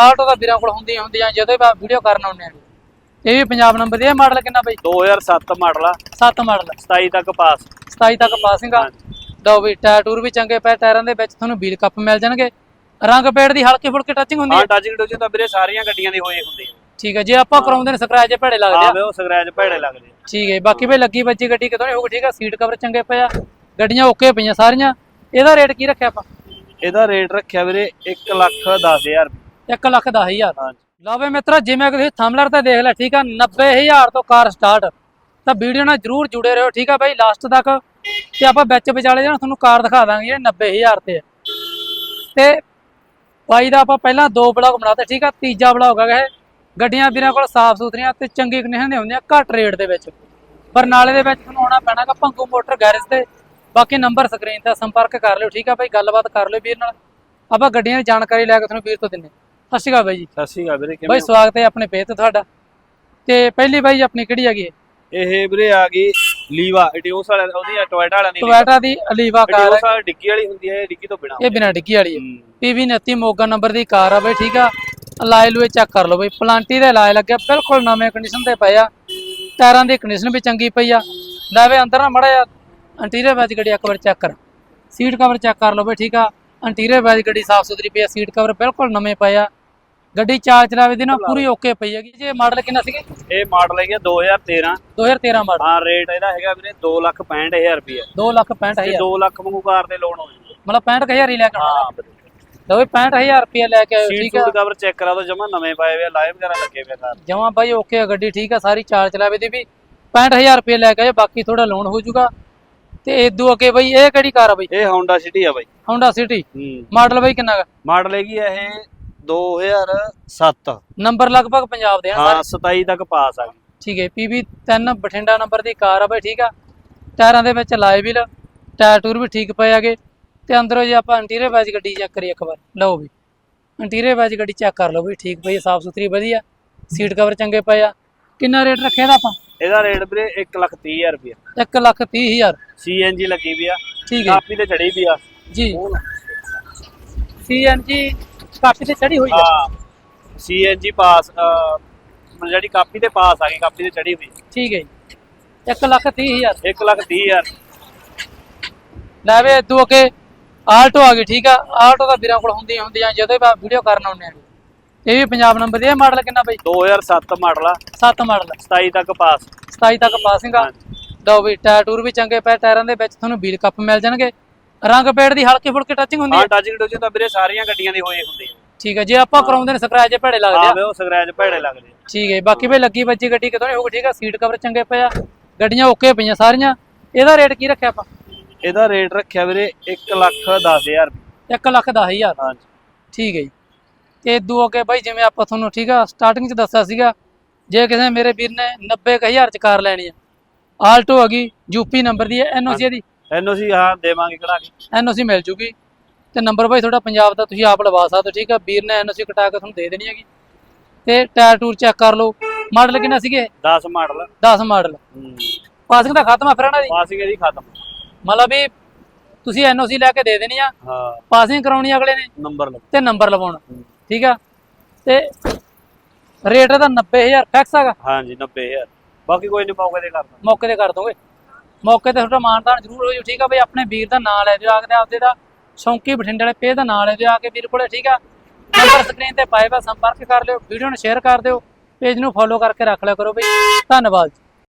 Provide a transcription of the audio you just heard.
Alto ਦਾ ਵੀਰਾਂ ਕੋਲ ਹੁੰਦੀਆਂ ਹੁੰਦੀਆਂ ਜਦੋਂ ਵੀ ਵੀਡੀਓ ਕਰਨ ਆਉਂਦੇ ਆ। ਇਹ ਵੀ ਪੰਜਾਬ ਨੰਬਰ ਦੀ ਇਹ ਮਾਡਲ ਕਿੰਨਾ ਬਈ? 2007 ਮਾਡਲ ਆ। 7 ਮਾਡਲ 27 ਤੱਕ ਪਾਸ 27 ਤੱਕ ਪਾਸਿੰਗ ਆ ਲਓ ਵੀ ਟਾਇਰ ਟੂਰ ਵੀ ਚੰਗੇ ਪਏ ਟਾਇਰਾਂ ਦੇ ਵਿੱਚ ਤੁਹਾਨੂੰ ਵੀਲ ਕੱਪ ਮਿਲ ਜਾਣਗੇ। ਰੰਗ ਪੇੜ ਦੀ ਹਲਕੀ ਫੁਲਕੀ ਟੱਚਿੰਗ ਹੁੰਦੀ ਹੈ ਹਾਂ ਟੱਚਿੰਗ ਟੁਚਿੰਗ ਤਾਂ ਵੀਰੇ ਸਾਰੀਆਂ ਗੱਡੀਆਂ ਦੀ ਹੋਈ ਹੁੰਦੀ ਠੀਕ ਹੈ ਜੇ ਆਪਾਂ ਕਰਾਉਂਦੇ ਨੇ ਸਕ੍ਰੈਚ ਭੇੜੇ ਲੱਗਦੇ ਆ। ਵੇ ਉਹ ਸਕ੍ਰੈਚ ਭੇੜੇ ਲੱਗਦੇ। ਠੀਕ ਹੈ ਬਾਕੀ ਵੀ ਲੱਗੀ ਵੱਜੀ ਗੱਡੀ ਕਿਤੋਂ ਨਹੀਂ ਹੋਊਗੀ ਠੀਕ ਆ ਸੀਟ ਕਵਰ ਚੰਗੇ ਪਏ ਆ ਗੱਡੀਆਂ ਓਕੇ ਪਈਆਂ ਸਾਰੀਆਂ। ਇਹਦਾ ਰੇਟ ਕੀ ਰੱਖਿਆ ਆਪਾਂ? ਇਹਦਾ ਰੇਟ ਰੱਖਿਆ ਵੀਰੇ 1 ਲੱਖ 10000 1 ਲੱਖ 10000 ਹਾਂਜੀ। ਲਓ ਵੇ ਮਿੱਤਰੋ ਜਿਵੇਂ ਤੁਸੀਂ ਥੰਬਲਰ ਤੇ ਦੇਖ ਲਿਆ ਠੀਕ ਆ? 90000 ਤੋਂ ਕਾਰ ਸਟਾਰਟ ਤਾਂ ਵੀਡੀਓ ਨਾਲ ਜਰੂਰ ਜੁੜੇ ਰਹੋ ਠੀਕ ਆ ਬਾਈ? ਲਾਸਟ ਤੱਕ। ਤੇ ਆਪਾਂ ਵਿੱਚ ਵਿਚਾਲੇ ਜਿਹੜਾ ਤੁਹਾਨੂੰ ਕਾਰ ਦਿਖਾ ਦਾਂਗੇ ਇਹ 90000 ਤੇ। ਤੇ ਬਾਈ ਦਾ ਆਪਾਂ ਪਹਿਲਾਂ ਦੋ ਬਲੌਗ ਬਣਾਤੇ ਠੀਕ ਆ? ਤੀਜਾ ਬਲੌਗ ਹੈਗਾ ਇਹ। ਗੱਡੀਆਂ ਵੀਰਾਂ ਕੋਲ ਸਾਫ਼ ਸੁਥਰੀਆਂ ਤੇ ਚੰਗੀ ਕੰਡੀਸ਼ਨ ਦੀਆਂ ਹੁੰਦੀਆਂ ਘੱਟ ਰੇਟ ਦੇ ਵਿੱਚ। ਬਰਨਾਲੇ ਦੇ ਵਿੱਚ ਤੁਹਾਨੂੰ ਆਉਣਾ ਪੈਣਾਗਾ ਭੰਗੂ ਮੋਟਰ ਗੈਰੇਜ ਤੇ। ਬਾਕੀ ਨੰਬਰ ਸਕਰੀਨ ਤੇ ਸੰਪਰਕ ਕਰ ਲਿਓ ਠੀਕ ਆ ਬਾਈ? ਗੱਲਬਾਤ ਕਰ ਲਿਓ ਵੀਰ ਨਾਲ। ਆਪਾਂ ਗੱਡੀਆਂ ਦੀ ਜਾਣਕਾਰੀ ਲੈ ਕੇ ਤੁਹਾਨੂੰ ਵੀਰ ਤੋਂ ਦਿੰਨੇ ਸਤਿ ਸ਼੍ਰੀ ਅਕਾਲ ਬਾਈ ਜੀ। ਸਤਿ ਸ਼੍ਰੀ ਅਕਾਲ ਵੀਰੇ ਬਾਈ ਕਿਵੇਂ ਸਵਾਗਤ ਹੈ ਆਪਣੇ ਪੇਜ ਤੇ ਤੁਹਾਡਾ। ਤੇ ਪਹਿਲੀ ਬਾਈ ਆਪਣੀ ਕਿਹੜੀ ਹੈਗੀ ਇਹ? ਵੀਰੇ ਆ ਗਈ ਲੀਵਾ ਇਟਿਓਸ ਵਾਲਿਆਂ ਉਹਦੀ ਟੋਇਟਾ ਵਾਲਿਆਂ ਦੀ ਟੋਇਟਾ ਦੀ ਅਲੀਵਾ ਕਾਰ ਹੈ ਵਾਲੀ ਡਿੱਗੀ ਵਾਲੀ ਹੁੰਦੀ ਹੈ ਇਹ ਡਿੱਗੀ ਤੋਂ ਬਿਨਾ। ਇਹ ਬਿਨਾ ਡਿੱਗੀ ਵਾਲੀ ਹੈ। ਪੀਵੀ 29 ਮੋਗਾ ਨੰਬਰ ਦੀ ਕਾਰ ਆ ਬਾਈ ਠੀਕ ਆ? ਲਾਇ ਲੂਏ ਚੈੱਕ ਕਰ ਲਓ ਬਾਈ ਪਲਾਂਟੀ ਦੇ ਲਾਇ ਲੱਗਿਆ ਬਿਲਕੁਲ ਨਵੇਂ ਕੰਡੀਸ਼ਨ ਤੇ ਪਏ ਆ। ਟਾਇਰਾਂ ਦੀ ਕੰਡੀਸ਼ਨ ਵੀ ਚੰਗੀ ਪਈ ਆ। ਲੈਵੇ ਅੰਦਰ ਨਾ ਮੜਾ ਇੰਟੀਰੀਅਰ ਵਿੱਚ ਗੱਡੀ ਇੱਕ ਵਾਰ ਚੈੱਕ ਕਰ। ਸੀਟ ਕਵਰ ਚੈੱਕ ਕਰ ਲਓ ਬਾਈ ਠੀਕ ਆ? ਇੰਟੀਰੀਅਰ ਵਿੱਚ ਗੱਡੀ ਸਾਫ਼ ਸੁਥਰੀ ਪਈ ਆ ਸੀਟ ਕਵਰ ਬਿਲਕੁਲ ਨਵੇਂ ਪਏ ਆ। ਗੱਡੀ ਚਾਰ ਚਲਾਵੇ ਦੀ ਨਾ ਪੂਰੀ ਓਕੇ ਪਈ ਹੈਗੀ। ਜੇ ਮਾਡਲ ਕਿੰਨਾ ਸੀਗੇ? ਇਹ ਮਾਡਲ ਹੈਗਾ 2013 2013 ਮਾਡਲ ਹਾਂ ਰੇਟ ਇਹਦਾ ਹੈਗਾ ਵੀਰੇ 265000 ਰੁਪਏ 2 ਲੱਖ 65 ਤੇ ਹਜ਼ਾਰ 2 ਲੱਖ ਵਾਂਗੂ ਕਾਰ ਦੇ ਲੋਨ ਹੋ ਮਤਲਬ 65000 ਹੀ ਲੈ ਕੇ ਆਉਣਾ। ਹਾਂ ਲਓ ਵੀ 65000 ਰੁਪਏ ਲੈ ਕੇ ਆਇਓ ਠੀਕ ਆ? ਸੂਟ ਕਵਰ ਚੈੱਕ ਕਰਾ ਦੋ ਜਮਾ ਨਵੇਂ ਪਾਏ ਹੋਏ ਆ ਲਾਈਵ ਵਗੈਰਾ ਲੱਗੇ ਹੋਏ ਆ ਕਾਰ। ਜਮਾ ਬਾਈ ਓਕੇ ਆ ਗੱਡੀ ਠੀਕ ਆ ਸਾਰੀ ਚਾਲ ਚਲਾਵੇ ਦੀ ਵੀ। 65000 ਰੁਪਏ ਲੈ ਕੇ ਆਇਓ ਬਾਕੀ ਥੋੜਾ ਲੋਨ ਹੋ ਜਾਊਗਾ। ਤੇ ਇਦੋਂ ਅੱਗੇ ਬਾਈ ਇਹ ਕਿਹੜੀ ਕਾਰ ਆ ਬਾਈ? ਇਹ Honda City ਆ ਬਾਈ। Honda City ਹੂੰ। ਮਾਡਲ ਬਾਈ ਕਿੰਨਾ ਗਾ ਮਾਡਲ ਹੈਗੀ ਇਹ 2007 ਨੰਬਰ ਲਗਭਗ ਪੰਜਾਬ ਦੇ ਆ ਹਾਂ 27 ਤੱਕ ਪਾਸ ਆ ਗਈ ਠੀਕ ਹੈ PB 3 ਬਠਿੰਡਾ ਨੰਬਰ ਦੀ ਕਾਰ ਆ ਬਾਈ ਠੀਕ ਆ। ਟਾਇਰਾਂ ਦੇ ਵਿੱਚ ਲਾਏ ਵੀਲ ਟਾਇਰ ਟੂਰ ਵੀ ਠੀਕ ਪਏ ਹੈਗੇ। ਤੇ ਅੰਦਰੋਂ ਜੇ ਆਪਾਂ ਇੰਟੀਰੀਅਰ ਵਾਈਜ਼ ਗੱਡੀ ਚੈੱਕ ਕਰੀਏ ਇੱਕ ਵਾਰ ਲਓ ਵੀ। ਇੰਟੀਰੀਅਰ ਵਾਈਜ਼ ਗੱਡੀ ਚੈੱਕ ਕਰ ਲਓ ਵੀ ਠੀਕ ਪਈ ਸਾਫ਼ ਸੁਥਰੀ ਵਧੀਆ। ਸੀਟ ਕਵਰ ਚੰਗੇ ਪਏ ਆ। ਕਿੰਨਾ ਰੇਟ ਰੱਖਿਆ ਇਹਦਾ ਆਪਾਂ? ਇਹਦਾ ਰੇਟ ਵੀਰੇ 1 ਲੱਖ 30000 ਰੁਪਏ 1 ਲੱਖ 30 ਹਜ਼ਾਰ। CNG ਲੱਗੀ ਵੀ ਆ। ਠੀਕ ਹੈ ਕਾਪੀ ਤੇ ਚੜੀ ਵੀ ਆ। ਜੀ। ਸੀਐਨਜੀ ਕਾਫੀ ਤੇ ਚੜੀ ਹੋਈ ਹੈ ਹਾਂ CNG ਪਾਸ ਅਹ, ਮਤਲਬ ਜਿਹੜੀ ਕਾਪੀ ਤੇ ਪਾਸ ਆ ਗਈ ਕਾਪੀ ਤੇ ਚੜੀ ਹੋਈ। ਠੀਕ ਹੈ ਜੀ। 1 ਲੱਖ 30 ਹਜ਼ਾਰ। 1 ਲੱਖ 30000 ਲੈ ਵੇ ਤੂੰ ਅੱਗੇ ਆਲਟੋ ਆ ਗਈ ਠੀਕ ਆ? ਆਲਟੋ ਦਾ ਵੀਰਾਂ ਕੋਲ ਹੁੰਦੀਆਂ ਹੁੰਦੀਆਂ ਜਦੋਂ ਵੀ ਵੀਡੀਓ ਕਰਨ ਆਉਂਦੇ ਆ। ਇਹ ਵੀ ਪੰਜਾਬ ਨੰਬਰ ਦੀ ਇਹ ਮਾਡਲ ਕਿੰਨਾ ਬਈ? 2007 ਮਾਡਲ ਆ। 7 ਮਾਡਲ 27 ਤੱਕ ਪਾਸ। 27 ਤੱਕ ਪਾਸਿੰਗ ਆ। ਲਓ ਵੀ ਟਾਇਰ ਟੂਰ ਵੀ ਚੰਗੇ ਪਏ ਟਾਇਰਾਂ ਦੇ ਵਿੱਚ ਤੁਹਾਨੂੰ ਵੀਲ ਕੱਪ ਮਿਲ ਜਾਣਗੇ। ਰੰਗ ਪੇੜ ਦੀ ਹਲਕੀ ਫੁਲਕੀ ਟੱਚਿੰਗ ਹੁੰਦੀ ਹੈ? ਹਾਂ ਟੱਚਿੰਗ ਟੁਚਿੰਗ ਤਾਂ ਵੀਰੇ ਸਾਰੀਆਂ ਗੱਡੀਆਂ ਦੀ ਹੋਈ ਹੁੰਦੀ ਆ ਠੀਕ ਹੈ ਜੇ ਆਪਾਂ ਕਰਾਉਂਦੇ ਨੇ ਸਕ੍ਰੈਚ ਭੇੜੇ ਲੱਗਦੇ ਆ। ਆ ਵੇ ਉਹ ਸਕ੍ਰੈਚ ਭੇੜੇ ਲੱਗਦੇ ਆ। ਠੀਕ ਹੈ ਬਾਕੀ ਵੀ ਲੱਗੀ ਵੱਜੀ ਗੱਡੀ ਕਿਤੋਂ ਨਹੀਂ ਹੋਊਗੀ ਠੀਕ ਆ ਸੀਟ ਕਵਰ ਚੰਗੇ ਪਏ ਆ ਗੱਡੀਆਂ ਓਕੇ ਪਈਆਂ ਸਾਰੀਆਂ। ਇਹਦਾ ਰੇਟ ਕੀ ਰੱਖਿਆ ਆਪਾਂ? ਇਹਦਾ ਰੇਟ ਰੱਖਿਆ ਵੀਰੇ 1 ਲੱਖ 10000 ਰੁਪਏ 1 ਲੱਖ 10000 ਹਾਂਜੀ ਠੀਕ ਹੈ ਜੀ। ਤੇ ਇਦੋਂ ਅੱਗੇ ਬਾਈ ਜਿਵੇਂ ਆਪਾਂ ਤੁਹਾਨੂੰ ਠੀਕ ਆ ਸਟਾਰਟਿੰਗ 'ਚ ਦੱਸਿਆ ਸੀਗਾ ਜੇ ਕਿਸੇ ਮੇਰੇ ਵੀਰ ਨੇ 90000 ਚ ਕਾਰ ਲੈਣੀ ਆ। ਆਲਟੋ ਹੈਗੀ ਯੂਪੀ ਨੰਬਰ ਦੀ ਹੈ ਐਨਓਸੀ ਦੀ। ਐਨਓਸੀ ਹਾਂ ਦੇਵਾਂਗੇ ਕਢਾ ਕੇ ਐਨਓਸੀ ਮਿਲ ਜੂਗੀ। ਤੇ ਨੰਬਰ ਬਾਈ ਤੁਹਾਡਾ ਪੰਜਾਬ ਦਾ ਤੁਸੀਂ ਆਪ ਲਵਾ ਸਕਦੇ ਹੋ ਠੀਕ ਆ? ਵੀਰ ਨੇ ਐਨਓਸੀ ਕਟਾ ਕੇ ਤੁਹਾਨੂੰ ਦੇ ਦੇਣੀ ਹੈਗੀ। ਤੇ ਟਾਇਰ ਟੂਰ ਚੈੱਕ ਕਰ ਲਓ। ਮਾਡਲ ਕਿੰਨਾ ਸੀਗੇ? 10 ਮਾਡਲ। 10 ਮਾਡਲ। ਪਾਸਿੰਗ ਦਾ ਖਤਮ ਆ ਫਿਰ ਇਹਨਾਂ ਦੀ ਪਾਸਿੰਗ ਇਹਦੀ ਖਤਮ। ਮਤਲਬ ਵੀ ਤੁਸੀਂ ਐਨਓਸੀ ਲੈ ਕੇ ਦੇ ਦੇਣੀ ਆ। ਹਾਂ। ਪਾਸਿੰਗ ਕਰਾਉਣੀ ਅਗਲੇ ਨੇ। ਨੰਬਰ ਤੇ ਨੰਬਰ ਲਵਾਉਣਾ ਠੀਕ ਆ? ਤੇ ਰੇਟ ਇਹਦਾ 90000 ਫਿਕਸ ਹੈਗਾ? ਹਾਂਜੀ 90000 ਬਾਕੀ ਕੋਈ ਨਹੀਂ ਮੌਕੇ ਤੇ ਕਰਦਾ ਮੌਕੇ ਤੇ ਕਰ ਦੋਗੇ। ਮੌਕੇ ਤੇ ਤੁਹਾਡਾ ਮਾਨਦਾਨ ਜ਼ਰੂਰ ਹੋ ਜੂ, ਠੀਕ ਆ ਬਈ, ਆਪਣੇ ਵੀਰ ਦਾ ਨਾਂ ਲੈ ਦਿਓ ਆਖਦੇ ਆਪਦੇ ਦਾ ਸ਼ੌਂਕੀ ਬਠਿੰਡੇ ਵਾਲੇ ਪੇਜ ਦਾ ਨਾਂ ਲੈ ਦਿਓ, ਆ ਕੇ ਵੀਰ ਕੋਲੇ, ਠੀਕ ਆ? ਨੰਬਰ ਸਕਰੀਨ ਤੇ ਪਾਏ ਵਾ ਸੰਪਰਕ ਕਰ ਲਿਓ, ਵੀਡੀਓ ਨੂੰ ਸ਼ੇਅਰ ਕਰ ਦਿਓ, ਪੇਜ ਨੂੰ ਫੋਲੋ ਕਰਕੇ ਰੱਖ ਲਿਆ ਕਰੋ ਬਈ, ਧੰਨਵਾਦ